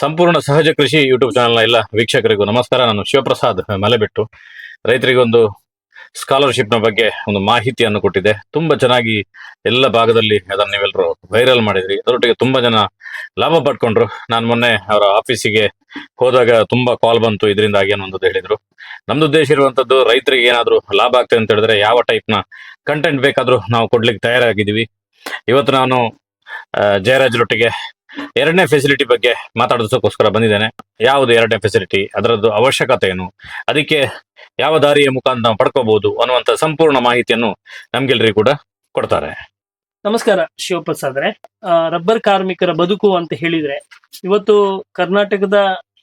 ಸಂಪೂರ್ಣ ಸಹಜ ಕೃಷಿ ಯೂಟ್ಯೂಬ್ ಚಾನಲ್ನ ಎಲ್ಲ ವೀಕ್ಷಕರಿಗೂ ನಮಸ್ಕಾರ. ನಾನು ಶಿವಪ್ರಸಾದ್ ಮಲೆಬೆಟ್ಟು. ರೈತರಿಗೊಂದು ಸ್ಕಾಲರ್ಶಿಪ್ನ ಬಗ್ಗೆ ಒಂದು ಮಾಹಿತಿಯನ್ನು ಕೊಟ್ಟಿದೆ. ತುಂಬಾ ಚೆನ್ನಾಗಿ ಎಲ್ಲ ಭಾಗದಲ್ಲಿ ಅದನ್ನು ನೀವೆಲ್ಲರೂ ವೈರಲ್ ಮಾಡಿದ್ರಿ. ಅದರೊಟ್ಟಿಗೆ ತುಂಬಾ ಜನ ಲಾಭ ಪಡ್ಕೊಂಡ್ರು. ನಾನು ಮೊನ್ನೆ ಅವರ ಆಫೀಸಿಗೆ ಹೋದಾಗ ತುಂಬಾ ಕಾಲ್ ಬಂತು. ಇದರಿಂದ ಏನು ಅಂತ ಹೇಳಿದ್ರು. ನಮ್ದು ಉದ್ದೇಶ ಇರುವಂತದ್ದು ರೈತರಿಗೆ ಏನಾದ್ರು ಲಾಭ ಆಗ್ತದೆ ಅಂತ ಹೇಳಿದ್ರೆ ಯಾವ ಟೈಪ್ನ ಕಂಟೆಂಟ್ ಬೇಕಾದ್ರೂ ನಾವು ಕೊಡ್ಲಿಕ್ಕೆ ತಯಾರಾಗಿದ್ದೀವಿ. ಇವತ್ತು ನಾನು ಜಯರಾಜ್ ಜಯರಾಜ್ರೊಟ್ಟಿಗೆ ಎರಡನೇ ಫೆಸಿಲಿಟಿ ಬಗ್ಗೆ ಮಾತಾಡೋದಕ್ಕೋಸ್ಕರ ಬಂದಿದ್ದೇನೆ. ಯಾವುದು ಎರಡನೇ ಫೆಸಿಲಿಟಿ ಅದರದ್ದು ಅವಶ್ಯಕತೆ ಏನು? ಅದಕ್ಕೆ ಯಾವ ದಾರಿಯ ಮುಖಾಂತರ ಪಡ್ಕೋಬಹುದು ಅನ್ನುವಂತ ಸಂಪೂರ್ಣ ಮಾಹಿತಿಯನ್ನು ನಮ್ಗೆಲ್ರಿಗೂ ಕೂಡ ಕೊಡ್ತಾರೆ. ನಮಸ್ಕಾರ, ಶಿವಪ್ರಸಾದ್ರೆ. ರಬ್ಬರ್ ಕಾರ್ಮಿಕರ ಬದುಕು ಅಂತ ಹೇಳಿದ್ರೆ, ಇವತ್ತು ಕರ್ನಾಟಕದ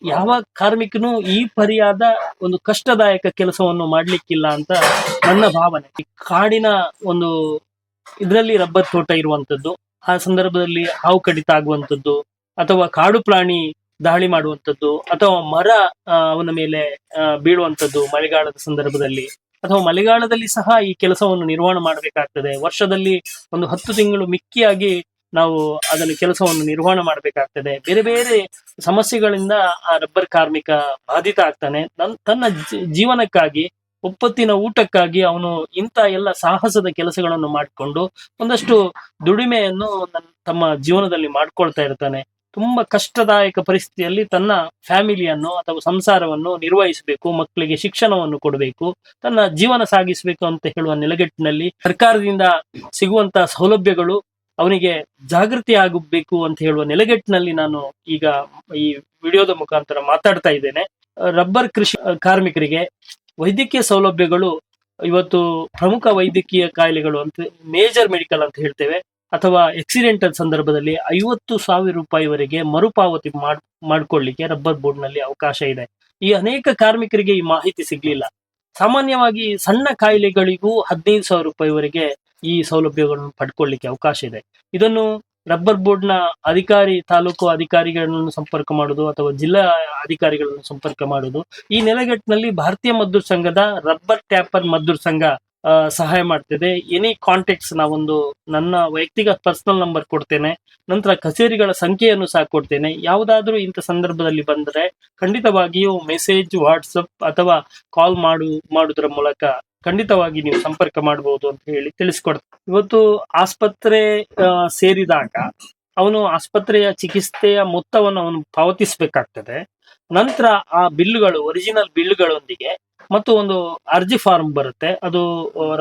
ಯಾವ ಕಾರ್ಮಿಕನು ಈ ಪರಿಯಾದ ಒಂದು ಕಷ್ಟದಾಯಕ ಕೆಲಸವನ್ನು ಮಾಡ್ಲಿಕ್ಕಿಲ್ಲ ಅಂತ ನನ್ನ ಭಾವನೆ. ಕಾಡಿನ ಒಂದು, ಇದರಲ್ಲಿ ರಬ್ಬರ್ ತೋಟ ಇರುವಂತದ್ದು ಆ ಸಂದರ್ಭದಲ್ಲಿ ಹಾವು ಕಡಿತ ಆಗುವಂತದ್ದು ಅಥವಾ ಕಾಡು ಪ್ರಾಣಿ ದಾಳಿ ಮಾಡುವಂತದ್ದು ಅಥವಾ ಮರ ಅವನ ಮೇಲೆ ಬೀಳುವಂಥದ್ದು ಮಳೆಗಾಲದ ಸಂದರ್ಭದಲ್ಲಿ ಅಥವಾ ಮಳೆಗಾಲದಲ್ಲಿ ಸಹ ಈ ಕೆಲಸವನ್ನು ನಿರ್ವಹಣೆ ಮಾಡಬೇಕಾಗ್ತದೆ. ವರ್ಷದಲ್ಲಿ ಒಂದು ಹತ್ತು ತಿಂಗಳು ಮಿಕ್ಕಿಯಾಗಿ ನಾವು ಅದನ್ನು ಕೆಲಸವನ್ನು ನಿರ್ವಹಣೆ ಮಾಡಬೇಕಾಗ್ತದೆ. ಬೇರೆ ಬೇರೆ ಸಮಸ್ಯೆಗಳಿಂದ ಆ ರಬ್ಬರ್ ಕಾರ್ಮಿಕ ಬಾಧಿತ ಆಗ್ತಾನೆ. ನನ್, ತನ್ನ ಜೀವನಕ್ಕಾಗಿ ಒಪ್ಪತ್ತಿನ ಊಟಕ್ಕಾಗಿ ಅವನು ಇಂಥ ಎಲ್ಲ ಸಾಹಸದ ಕೆಲಸಗಳನ್ನು ಮಾಡಿಕೊಂಡು ಒಂದಷ್ಟು ದುಡಿಮೆಯನ್ನು ನನ್- ತಮ್ಮ ಜೀವನದಲ್ಲಿ ಮಾಡ್ಕೊಳ್ತಾ ಇರ್ತಾನೆ. ತುಂಬಾ ಕಷ್ಟದಾಯಕ ಪರಿಸ್ಥಿತಿಯಲ್ಲಿ ತನ್ನ ಫ್ಯಾಮಿಲಿಯನ್ನು ಅಥವಾ ಸಂಸಾರವನ್ನು ನಿರ್ವಹಿಸಬೇಕು, ಮಕ್ಕಳಿಗೆ ಶಿಕ್ಷಣವನ್ನು ಕೊಡಬೇಕು, ತನ್ನ ಜೀವನ ಸಾಗಿಸಬೇಕು ಅಂತ ಹೇಳುವ ನೆಲೆಗಟ್ಟಿನಲ್ಲಿ ಸರ್ಕಾರದಿಂದ ಸಿಗುವಂತಹ ಸೌಲಭ್ಯಗಳು ಅವನಿಗೆ ಜಾಗೃತಿ ಆಗಬೇಕು ಅಂತ ಹೇಳುವ ನೆಲೆಗಟ್ಟಿನಲ್ಲಿ ನಾನು ಈಗ ಈ ವಿಡಿಯೋದ ಮುಖಾಂತರ ಮಾತಾಡ್ತಾ ಇದ್ದೇನೆ. ರಬ್ಬರ್ ಕೃಷಿ ಕಾರ್ಮಿಕರಿಗೆ ವೈದ್ಯಕೀಯ ಸೌಲಭ್ಯಗಳು ಇವತ್ತು ಪ್ರಮುಖ ವೈದ್ಯಕೀಯ ಕಾಯಿಲೆಗಳು ಅಂತ ಮೇಜರ್ ಮೆಡಿಕಲ್ ಅಂತ ಹೇಳ್ತೇವೆ. ಅಥವಾ ಎಕ್ಸಿಡೆಂಟಲ್ ಸಂದರ್ಭದಲ್ಲಿ ಐವತ್ತು ಸಾವಿರ ರೂಪಾಯಿವರೆಗೆ ಮರುಪಾವತಿ ಮಾಡ್, ಮಾಡ್ಕೊಳ್ಳಿಕ್ಕೆ ರಬ್ಬರ್ ಬೋರ್ಡ್ನಲ್ಲಿ ಅವಕಾಶ ಇದೆ. ಈ ಅನೇಕ ಕಾರ್ಮಿಕರಿಗೆ ಈ ಮಾಹಿತಿ ಸಿಗ್ಲಿಲ್ಲ. ಸಾಮಾನ್ಯವಾಗಿ ಸಣ್ಣ ಕಾಯಿಲೆಗಳಿಗೂ ಹದಿನೈದು ಸಾವಿರ ರೂಪಾಯಿವರೆಗೆ ಈ ಸೌಲಭ್ಯಗಳನ್ನು ಪಡ್ಕೊಳ್ಳಿಕ್ಕೆ ಅವಕಾಶ ಇದೆ. ಇದನ್ನು ರಬ್ಬರ್ ಬೋರ್ಡ್ನ ಅಧಿಕಾರಿ, ತಾಲೂಕು ಅಧಿಕಾರಿಗಳನ್ನು ಸಂಪರ್ಕ ಮಾಡುವುದು ಅಥವಾ ಜಿಲ್ಲಾ ಅಧಿಕಾರಿಗಳನ್ನು ಸಂಪರ್ಕ ಮಾಡುವುದು ಈ ನೆಲೆಗಟ್ಟಿನಲ್ಲಿ ಭಾರತೀಯ ಮದ್ದೂರ್ ಸಂಘದ ರಬ್ಬರ್ ಟ್ಯಾಪರ್ ಮದ್ದೂರ್ ಸಂಘ ಸಹಾಯ ಮಾಡ್ತಿದೆ. ಎನಿ ಕಾಂಟ್ಯಾಕ್ಟ್ಸ್ ನಾವೊಂದು ನನ್ನ ವೈಯಕ್ತಿಕ ಪರ್ಸನಲ್ ನಂಬರ್ ಕೊಡ್ತೇನೆ. ನಂತರ ಕಚೇರಿಗಳ ಸಂಖ್ಯೆಯನ್ನು ಸಹ ಕೊಡ್ತೇನೆ. ಯಾವುದಾದ್ರೂ ಇಂಥ ಸಂದರ್ಭದಲ್ಲಿ ಬಂದರೆ ಖಂಡಿತವಾಗಿಯೂ ಮೆಸೇಜ್, ವಾಟ್ಸಪ್ ಅಥವಾ ಕಾಲ್ ಮಾಡು ಮಾಡುವುದರ ಮೂಲಕ ಖಂಡಿತವಾಗಿ ನೀವು ಸಂಪರ್ಕ ಮಾಡಬಹುದು ಅಂತ ಹೇಳಿ ತಿಳಿಸ್ಕೊಡ್ತಾರೆ. ಇವತ್ತು ಆಸ್ಪತ್ರೆ ಸೇರಿದಾಗ ಅವನು ಆಸ್ಪತ್ರೆಯ ಚಿಕಿತ್ಸೆಯ ಮೊತ್ತವನ್ನು ಅವನು ಪಾವತಿಸಬೇಕಾಗ್ತದೆ. ನಂತರ ಆ ಬಿಲ್ಗಳು ಒರಿಜಿನಲ್ ಬಿಲ್ಗಳೊಂದಿಗೆ ಮತ್ತು ಒಂದು ಅರ್ಜಿ ಫಾರ್ಮ್ ಬರುತ್ತೆ. ಅದು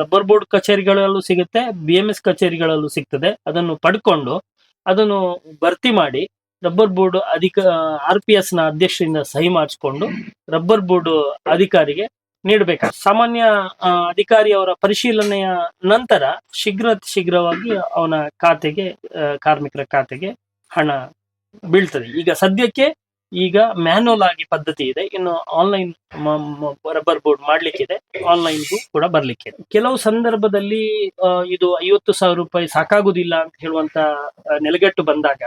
ರಬ್ಬರ್ ಬೋರ್ಡ್ ಕಚೇರಿಗಳಲ್ಲೂ ಸಿಗುತ್ತೆ ಬಿ ಎಂ ಎಸ್ ಕಚೇರಿಗಳಲ್ಲೂ ಸಿಗ್ತದೆ. ಅದನ್ನು ಪಡ್ಕೊಂಡು ಅದನ್ನು ಭರ್ತಿ ಮಾಡಿ ರಬ್ಬರ್ ಬೋರ್ಡ್ ಅಧಿಕ ಆರ್ ಪಿ ಎಸ್ನ ಅಧ್ಯಕ್ಷರಿಂದ ಸಹಿ ಮಾಡಿಸ್ಕೊಂಡು ರಬ್ಬರ್ ಬೋರ್ಡ್ ಅಧಿಕಾರಿಗೆ ನೀಡಬೇಕು. ಸಾಮಾನ್ಯ ಅಧಿಕಾರಿ ಅವರ ಪರಿಶೀಲನೆಯ ನಂತರ ಶೀಘ್ರ ಶೀಘ್ರವಾಗಿ ಅವನ ಖಾತೆಗೆ ಕಾರ್ಮಿಕರ ಖಾತೆಗೆ ಹಣ ಬೀಳ್ತದೆ. ಈಗ ಸದ್ಯಕ್ಕೆ ಈಗ ಮ್ಯಾನುವಲ್ ಆಗಿ ಪದ್ಧತಿ ಇದೆ. ಇನ್ನು ಆನ್ಲೈನ್ ರಬ್ಬರ್ ಬೋರ್ಡ್ ಮಾಡ್ಲಿಕ್ಕಿದೆ. ಆನ್ಲೈನ್ ಕೂಡ ಬರ್ಲಿಕ್ಕಿದೆ. ಕೆಲವು ಸಂದರ್ಭದಲ್ಲಿ ಇದು ಐವತ್ತು ಸಾವಿರ ರೂಪಾಯಿ ಸಾಕಾಗುದಿಲ್ಲ ಅಂತ ಹೇಳುವಂತ ನೆಲೆಗಟ್ಟು ಬಂದಾಗ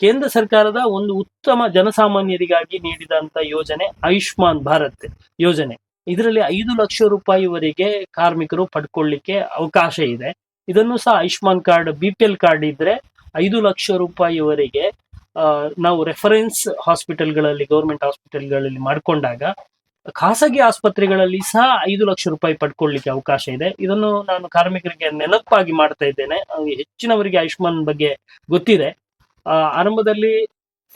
ಕೇಂದ್ರ ಸರ್ಕಾರದ ಒಂದು ಉತ್ತಮ ಜನಸಾಮಾನ್ಯರಿಗಾಗಿ ನೀಡಿದಂತ ಯೋಜನೆ ಆಯುಷ್ಮಾನ್ ಭಾರತ್ ಯೋಜನೆ. ಇದರಲ್ಲಿ ಐದು ಲಕ್ಷ ರೂಪಾಯಿವರೆಗೆ ಕಾರ್ಮಿಕರು ಪಡ್ಕೊಳ್ಳಿಕ್ಕೆ ಅವಕಾಶ ಇದೆ. ಇದನ್ನು ಸಹ Ayushman card, B P L card ಇದ್ರೆ ಐದು ಲಕ್ಷ ರೂಪಾಯಿವರೆಗೆ ನಾವು ರೆಫರೆನ್ಸ್ ಹಾಸ್ಪಿಟಲ್ಗಳಲ್ಲಿ ಗೌರ್ಮೆಂಟ್ ಹಾಸ್ಪಿಟಲ್ಗಳಲ್ಲಿ ಮಾಡಿಕೊಂಡಾಗ ಖಾಸಗಿ ಆಸ್ಪತ್ರೆಗಳಲ್ಲಿ ಸಹ ಐದು ಲಕ್ಷ ರೂಪಾಯಿ ಪಡ್ಕೊಳ್ಳಿಕ್ಕೆ ಅವಕಾಶ ಇದೆ. ಇದನ್ನು ನಾನು ಕಾರ್ಮಿಕರಿಗೆ ನೆನಪಾಗಿ ಮಾಡ್ತಾ ಇದ್ದೇನೆ. ಹೆಚ್ಚಿನವರಿಗೆ ಆಯುಷ್ಮಾನ್ ಬಗ್ಗೆ ಗೊತ್ತಿದೆ. ಆರಂಭದಲ್ಲಿ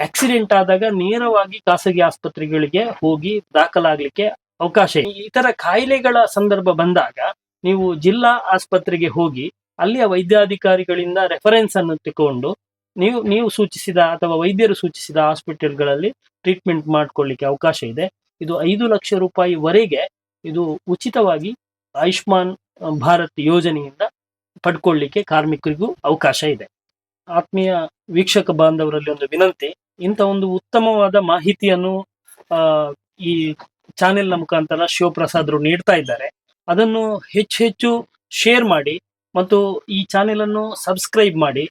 ಆಕ್ಸಿಡೆಂಟ್ ಆದಾಗ ನೇರವಾಗಿ ಖಾಸಗಿ ಆಸ್ಪತ್ರೆಗಳಿಗೆ ಹೋಗಿ ದಾಖಲಾಗ್ಲಿಕ್ಕೆ ಅವಕಾಶ ಈ ತರ ಕಾಯಿಲೆಗಳ ಸಂದರ್ಭ ಬಂದಾಗ ನೀವು ಜಿಲ್ಲಾ ಆಸ್ಪತ್ರೆಗೆ ಹೋಗಿ ಅಲ್ಲಿಯ ವೈದ್ಯಾಧಿಕಾರಿಗಳಿಂದ ರೆಫರೆನ್ಸ್ ಅನ್ನು ತಗೊಂಡು ನೀವು ನೀವು ಸೂಚಿಸಿದ ಅಥವಾ ವೈದ್ಯರು ಸೂಚಿಸಿದ ಹಾಸ್ಪಿಟಲ್ಗಳಲ್ಲಿ ಟ್ರೀಟ್ಮೆಂಟ್ ಮಾಡ್ಕೊಳ್ಳಿಕ್ಕೆ ಅವಕಾಶ ಇದೆ. ಇದು ಐದು ಲಕ್ಷ ರೂಪಾಯಿವರೆಗೆ ಇದು ಉಚಿತವಾಗಿ ಆಯುಷ್ಮಾನ್ ಭಾರತ್ ಯೋಜನೆಯಿಂದ ಪಡ್ಕೊಳ್ಳಿಕ್ಕೆ ಕಾರ್ಮಿಕರಿಗೂ ಅವಕಾಶ ಇದೆ. ಆತ್ಮೀಯ ವೀಕ್ಷಕ ಬಾಂಧವರಲ್ಲಿ ಒಂದು ವಿನಂತಿ, ಇಂಥ ಒಂದು ಉತ್ತಮವಾದ ಮಾಹಿತಿಯನ್ನು ಈ ಚಾನೆಲ್ನ ಮುಖಾಂತರ ಶಿವಪ್ರಸಾದ್ರು ನೀಡ್ತಾ ಇದ್ದಾರೆ. ಅದನ್ನು ಹೆಚ್ಚು ಹೆಚ್ಚು ಶೇರ್ ಮಾಡಿ ಮತ್ತು ಈ ಚಾನೆಲ್ ಅನ್ನು ಸಬ್ಸ್ಕ್ರೈಬ್ ಮಾಡಿ.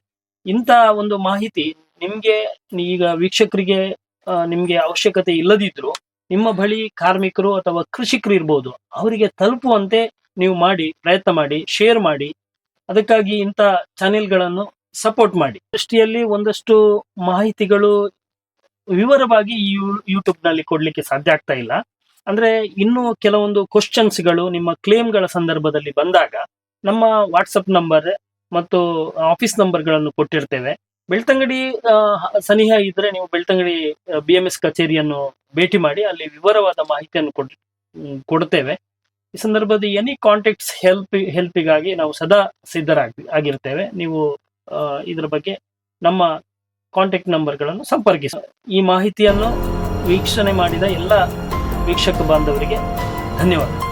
ಇಂಥ ಒಂದು ಮಾಹಿತಿ ನಿಮ್ಗೆ, ಈಗ ವೀಕ್ಷಕರಿಗೆ ನಿಮಗೆ ಅವಶ್ಯಕತೆ ಇಲ್ಲದಿದ್ರು ನಿಮ್ಮ ಬಳಿ ಕಾರ್ಮಿಕರು ಅಥವಾ ಕೃಷಿಕರು ಇರ್ಬೋದು, ಅವರಿಗೆ ತಲುಪುವಂತೆ ನೀವು ಮಾಡಿ, ಪ್ರಯತ್ನ ಮಾಡಿ ಶೇರ್ ಮಾಡಿ. ಅದಕ್ಕಾಗಿ ಇಂಥ ಚಾನೆಲ್ಗಳನ್ನು ಸಪೋರ್ಟ್ ಮಾಡಿ. ದೃಷ್ಟಿಯಲ್ಲಿ ಒಂದಷ್ಟು ಮಾಹಿತಿಗಳು ವಿವರವಾಗಿ ಈ ಯೂಟ್ಯೂಬ್ನಲ್ಲಿ ಕೊಡ್ಲಿಕ್ಕೆ ಸಾಧ್ಯ ಆಗ್ತಾ ಇಲ್ಲ. ಅಂದ್ರೆ ಇನ್ನು ಕೆಲವೊಂದು ಕ್ವಶನ್ಸ್ಗಳು ನಿಮ್ಮ ಕ್ಲೇಮ್ಗಳ ಸಂದರ್ಭದಲ್ಲಿ ಬಂದಾಗ ನಮ್ಮ ವಾಟ್ಸಪ್ ನಂಬರ್ ಮತ್ತು ಆಫೀಸ್ ನಂಬರ್ಗಳನ್ನು ಕೊಟ್ಟಿರ್ತೇವೆ. ಬೆಳ್ತಂಗಡಿ ಸನಿಹ ಇದ್ರೆ ನೀವು ಬೆಳ್ತಂಗಡಿ ಬಿ ಎಂ ಎಸ್ ಕಚೇರಿಯನ್ನು ಭೇಟಿ ಮಾಡಿ ಅಲ್ಲಿ ವಿವರವಾದ ಮಾಹಿತಿಯನ್ನು ಕೊಡ್ ಕೊಡ್ತೇವೆ. ಈ ಸಂದರ್ಭದಲ್ಲಿ ಎನಿ ಕಾಂಟ್ಯಾಕ್ಟ್ಸ್ ಹೆಲ್ಪ್ ಹೆಲ್ಪಿಗಾಗಿ ನಾವು ಸದಾ ಸಿದ್ಧರಾಗಿ, ಆಗಿರ್ತೇವೆ. ನೀವು ಇದರ ಬಗ್ಗೆ ನಮ್ಮ ಕಾಂಟ್ಯಾಕ್ಟ್ ನಂಬರ್ಗಳನ್ನು ಸಂಪರ್ಕಿಸಿ. ಈ ಮಾಹಿತಿಯನ್ನು ವೀಕ್ಷಣೆ ಮಾಡಿದ ಎಲ್ಲ ವೀಕ್ಷಕ ಬಾಂಧವರಿಗೆ ಧನ್ಯವಾದ.